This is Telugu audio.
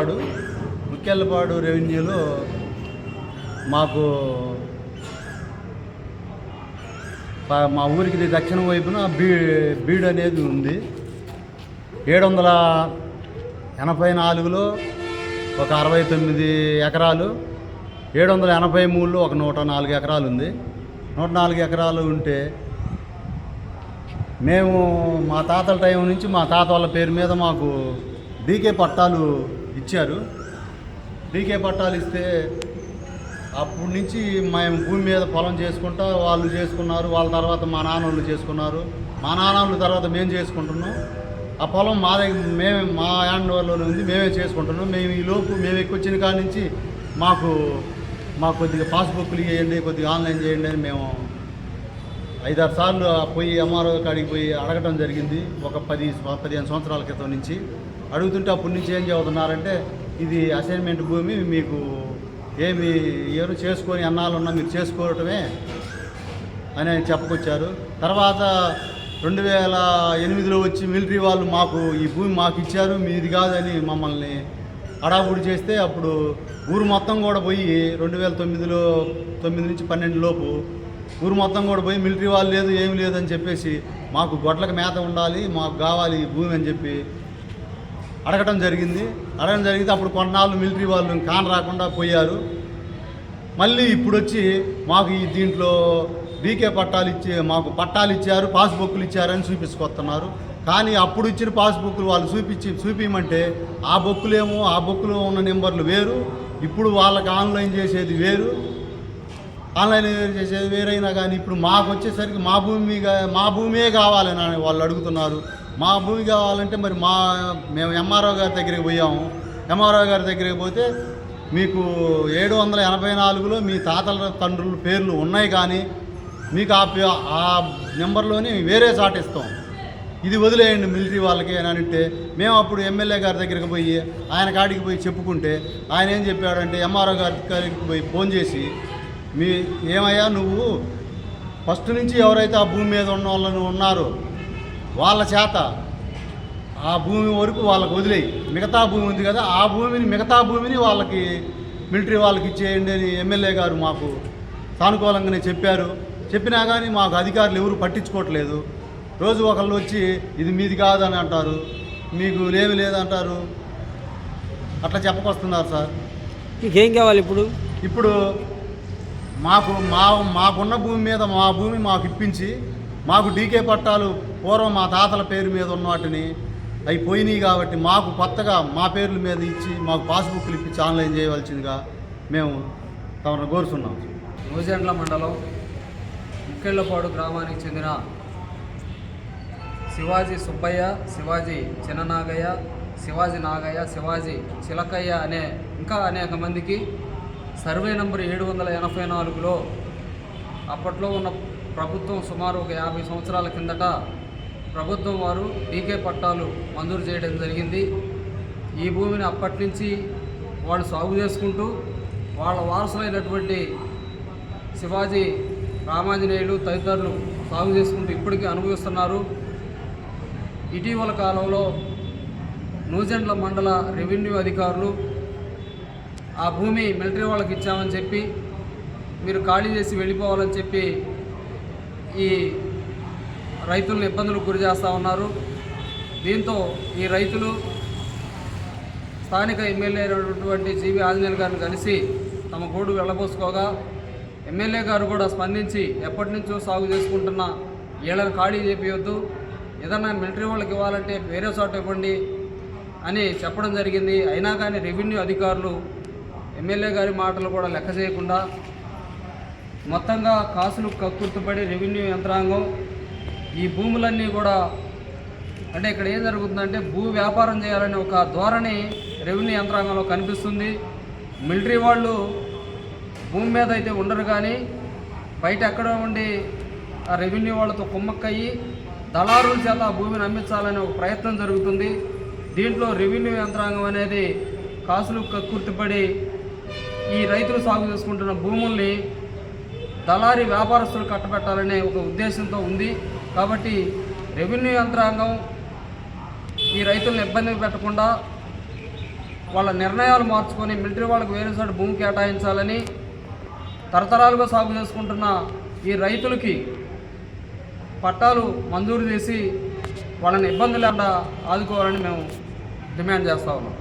ముక్కెళ్ళపాడు ముక్కెళ్ళపాడు రెవెన్యూలో మాకు మా ఊరికి దక్షిణం వైపున బీ బీడ్ అనేది ఉంది. ఏడు వందల ఎనభై నాలుగులో ఒక అరవై తొమ్మిది ఎకరాలు ఏడు వందల ఎనభై మూడులో ఒక నూట నాలుగు ఎకరాలు ఉంది. నూట నాలుగు ఎకరాలు ఉంటే మేము మా తాతల టైం నుంచి మా తాత వాళ్ళ పేరు మీద మాకు డీకే పట్టాలు ఇచ్చారు. డీకే పట్టాలు ఇస్తే అప్పటి నుంచి మేము భూమి మీద పొలం చేసుకుంటా వాళ్ళు చేసుకున్నారు వాళ్ళ తర్వాత మా నాన్నోళ్ళు చేసుకున్నారు. మా నాన్నోళ్ళ తర్వాత మేము చేసుకుంటున్నాం. ఆ పొలం మా దగ్గర మేమే మా యాండ్వర్లోనే ఉంది మేమే చేసుకుంటున్నాం. మేము ఈ లోపు మేము ఎక్కువచ్చిన కాడి నుంచి మాకు మాకు కొద్దిగా పాస్బుక్లు ఇవ్వండి కొద్దిగా ఆన్లైన్ చేయండి అని మేము ఐదారు సార్లు ఆ పోయి ఎంఆర్ఓ కాడికి పోయి అడగటం జరిగింది. ఒక పది పదిహేను సంవత్సరాల క్రితం నుంచి. అడుగుతుంటే అప్పటి నుంచి ఏం చదువుతున్నారంటే ఇది అసైన్మెంట్ భూమి మీకు ఏమి ఎవరు చేసుకొని అన్నాలున్నా మీరు చేసుకోవటమే అని ఆయన చెప్పుకొచ్చారు. తర్వాత రెండు వేల ఎనిమిదిలో వచ్చి మిలిటరీ వాళ్ళు మాకు ఈ భూమి మాకు ఇచ్చారు మీది కాదని మమ్మల్ని అడావుడి చేస్తే అప్పుడు ఊరు మొత్తం కూడా పోయి రెండు వేల తొమ్మిదిలో తొమ్మిది నుంచి పన్నెండు లోపు ఊరు మొత్తం కూడా పోయి మిలిటరీ వాళ్ళు లేదు ఏమి లేదని చెప్పేసి మాకు గొడ్లకు మేత ఉండాలి మాకు కావాలి ఈ భూమి అని చెప్పి అడగటం జరిగింది. అడగడం జరిగింది. అప్పుడు కొన్నాళ్ళు మిలిటరీ వాళ్ళు కాన్ రాకుండా పోయారు. మళ్ళీ ఇప్పుడు వచ్చి మాకు ఈ దీంట్లో డీకే పట్టాలు ఇచ్చి మాకు పట్టాలు ఇచ్చారు పాస్బుక్లు ఇచ్చారని చూపించుకొస్తున్నారు. కానీ అప్పుడు ఇచ్చిన పాస్బుక్లు వాళ్ళు చూపించి చూపించమంటే ఆ బుక్కులేమో ఆ బుక్కులో ఉన్న నెంబర్లు వేరు. ఇప్పుడు వాళ్ళకి ఆన్లైన్ చేసేది వేరు. ఆన్లైన్ చేసేది వేరైనా కానీ ఇప్పుడు మాకు వచ్చేసరికి మా భూమి మా భూమే కావాలని వాళ్ళు అడుగుతున్నారు. మా భూమి కావాలంటే మరి మా మేము ఎంఆర్ఓ గారి దగ్గరికి పోయాము. ఎంఆర్ఓ గారి దగ్గరికి పోతే మీకు ఏడు వందల ఎనభై నాలుగులో మీ తాతల తండ్రుల పేర్లు ఉన్నాయి కానీ మీకు ఆ పే- ఆ నెంబర్లోని వేరే చాట్ ఇస్తాం. ఇది వదిలేయండి మిలిటరీ వాళ్ళకి అని అంటే మేము అప్పుడు ఎమ్మెల్యే గారి దగ్గరికి పోయి ఆయన కాడికి పోయి చెప్పుకుంటే ఆయన ఏం చెప్పాడంటే ఎంఆర్ఓ గారి గారికి పోయి ఫోన్ చేసి మీ ఏమయ్యా నువ్వు ఫస్ట్ నుంచి ఎవరైతే ఆ భూమి మీద ఉన్న వాళ్ళని ఉన్నారో వాళ్ళ చేత ఆ భూమి వరకు వాళ్ళకి వదిలేయి. మిగతా భూమి ఉంది కదా ఆ భూమిని మిగతా భూమిని వాళ్ళకి మిలిటరీ వాళ్ళకి ఇచ్చేయండి అని ఎమ్మెల్యే గారు మాకు సానుకూలంగానే చెప్పారు. చెప్పినా కానీ మాకు అధికారులు ఎవరు పట్టించుకోవట్లేదు. రోజు ఒకళ్ళు వచ్చి ఇది మీది కాదని అంటారు మీకు లేమి లేదంటారు. అట్లా చెప్పకొస్తున్నారు సార్. మీకేం కావాలి ఇప్పుడు? ఇప్పుడు మాకు మా మాకున్న భూమి మీద మా భూమి మాకు ఇప్పించి మాకు డీకే పట్టాలు పూర్వం మా తాతల పేరు మీద ఉన్న వాటిని అవి పోయినాయి కాబట్టి మాకు కొత్తగా మా పేర్ల మీద ఇచ్చి మాకు పాస్బుక్లు ఇప్పించి ఆన్లైన్ చేయవలసిందిగా మేము తమను కోరుతున్నాం నూజెండ్ల మండలం ముక్కెళ్ళపాడు గ్రామానికి చెందిన శివాజీ సుబ్బయ్య శివాజీ చిన్ననాగయ్య శివాజీ నాగయ్య శివాజీ చిలకయ్య అనే ఇంకా అనేక మందికి సర్వే నంబర్ ఏడు వందల ఎనభై నాలుగులో అప్పట్లో ఉన్న ప్రభుత్వం సుమారు ఒక యాభై సంవత్సరాల కిందట ప్రభుత్వం వారు డీకే పట్టాలు మంజూరు చేయడం జరిగింది. ఈ భూమిని అప్పటి నుంచి వాళ్ళు సాగు చేసుకుంటూ వాళ్ళ వారసులైనటువంటి శివాజీ రామాంజనేయులు తదితరులు సాగు చేసుకుంటూ ఇప్పటికీ అనుభవిస్తున్నారు. ఇటీవల కాలంలో నూజెండ్ల మండల రెవెన్యూ అధికారులు ఆ భూమి మిలిటరీ వాళ్ళకి ఇచ్చామని చెప్పి మీరు ఖాళీ చేసి వెళ్ళిపోవాలని చెప్పి ఈ రైతులను ఇబ్బందులకు గురి చేస్తూ ఉన్నారు. దీంతో ఈ రైతులు స్థానిక ఎమ్మెల్యే అయినటువంటి జీవి ఆంజనేయులు గారిని కలిసి తమ గూడు వెళ్ళబోసుకోగా ఎమ్మెల్యే గారు కూడా స్పందించి ఎప్పటి నుంచో సాగు చేసుకుంటున్న ఏళ్ళను ఖాళీ చేపియొద్దు ఏదన్నా మిలిటరీ వాళ్ళకి ఇవ్వాలంటే వేరే చోట ఇవ్వండి అని చెప్పడం జరిగింది. అయినా కానీ రెవెన్యూ అధికారులు ఎమ్మెల్యే గారి మాటలు కూడా లెక్క చేయకుండా మొత్తంగా కాసులు కక్కుర్తుపడి రెవెన్యూ యంత్రాంగం. ఈ భూములన్నీ కూడా అంటే ఇక్కడ ఏం జరుగుతుందంటే భూ వ్యాపారం చేయాలనే ఒక ధోరణి రెవెన్యూ యంత్రాంగంలో కనిపిస్తుంది. మిలిటరీ వాళ్ళు భూమి మీద అయితే ఉండరు కానీ బయట ఎక్కడ ఉండి ఆ రెవెన్యూ వాళ్ళతో కుమ్మక్కయ్యి దళారుల చేత ఆ భూమిని అమ్మించాలనే ఒక ప్రయత్నం జరుగుతుంది. దీంట్లో రెవెన్యూ యంత్రాంగం అనేది కాసులు కక్కుర్తిపడి ఈ రైతులు సాగు చేసుకుంటున్న భూముల్ని దళారీ వ్యాపారస్తులు కట్టబెట్టాలనే ఒక ఉద్దేశంతో ఉంది. కాబట్టి రెవెన్యూ యంత్రాంగం ఈ రైతులను ఇబ్బంది పెట్టకుండా వాళ్ళ నిర్ణయాలు మార్చుకొని మిలిటరీ వాళ్ళకు వేరే చోట భూమి కేటాయించాలని తరతరాలుగా సాగు చేసుకుంటున్న ఈ రైతులకి పట్టాలు మంజూరు చేసి వాళ్ళని ఇబ్బంది లేకుండా ఆదుకోవాలని మేము డిమాండ్ చేస్తా ఉన్నాం.